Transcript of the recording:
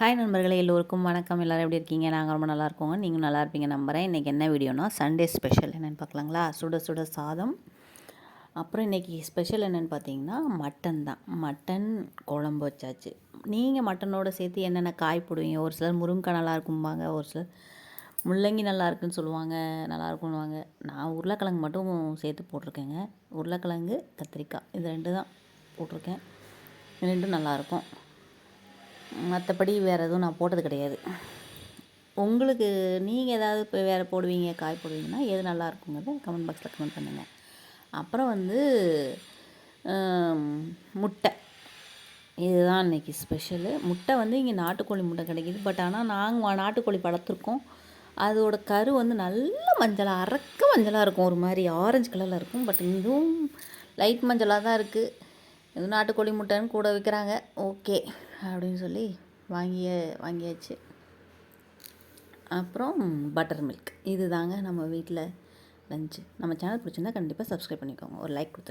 Hi நண்பர்களே எல்லோருக்கும் வணக்கம். எல்லோரும் எப்படி இருக்கீங்க? நாங்கள் ரொம்ப நல்லா இருக்கோங்க. நீங்கள் நல்லா இருப்பீங்க நம்புகிறேன் இன்றைக்கி என்ன வீடியோனா சண்டே ஸ்பெஷல் என்னென்னு பார்க்கலாங்களா? சுட சுட சாதம். அப்புறம் இன்றைக்கி ஸ்பெஷல் என்னென்னு பார்த்தீங்கன்னா மட்டன் தான். மட்டன் குழம்பு வச்சாச்சு. நீங்கள் மட்டனோட சேர்த்து என்னென்ன காய் போடுவீங்க? ஒரு சிலர் முருங்கக்காய் நல்லா இருக்கும்பாங்க. ஒரு சிலர் முள்ளங்கி நல்லா இருக்குன்னு சொல்லுவாங்க. நல்லா இருக்கும்னுவாங்க. நான் உருளைக்கிழங்கு மட்டும் சேர்த்து போட்டிருக்கேங்க. உருளைக்கிழங்கு கத்திரிக்காய் இது ரெண்டு தான் போட்டிருக்கேன். ரெண்டும் நல்லாயிருக்கும் மற்றபடி வேறு எதுவும் நான் போட்டது கிடையாது. உங்களுக்கு நீங்கள் ஏதாவது இப்போ வேறு போடுவீங்க காய் போடுவீங்கன்னா எது நல்லா இருக்குங்கிறத கமெண்ட் பாக்ஸில் கமெண்ட் பண்ணுங்கள் அப்புறம் வந்து முட்டை. இதுதான் இன்றைக்கி ஸ்பெஷலு முட்டை வந்து இங்கே நாட்டுக்கோழி முட்டை கிடைக்கிது. பட் ஆனால் நாங்கள் நாட்டுக்கோழி வளர்த்துருக்கோம். அதோட கரு வந்து நல்ல மஞ்சளாக அரக்க மஞ்சளாக இருக்கும். ஒரு மாதிரி ஆரஞ்சு கலரில் இருக்கும். பட் இதுவும் லைட் மஞ்சளாக தான் இருக்குது எதுவும் நாட்டுக்கோழி முட்டைன்னு கூட விற்கிறாங்க ஓகே அப்படின்னு சொல்லி வாங்கிய வாங்கியாச்சு. அப்புறம் பட்டர் மில்க் இது தாங்க நம்ம வீட்டில் லஞ்சு நம்ம சேனல் பிடிச்சிருந்தா கண்டிப்பாக சப்ஸ்கிரைப் பண்ணிக்கோங்க. ஒரு லைக் கொடுத்து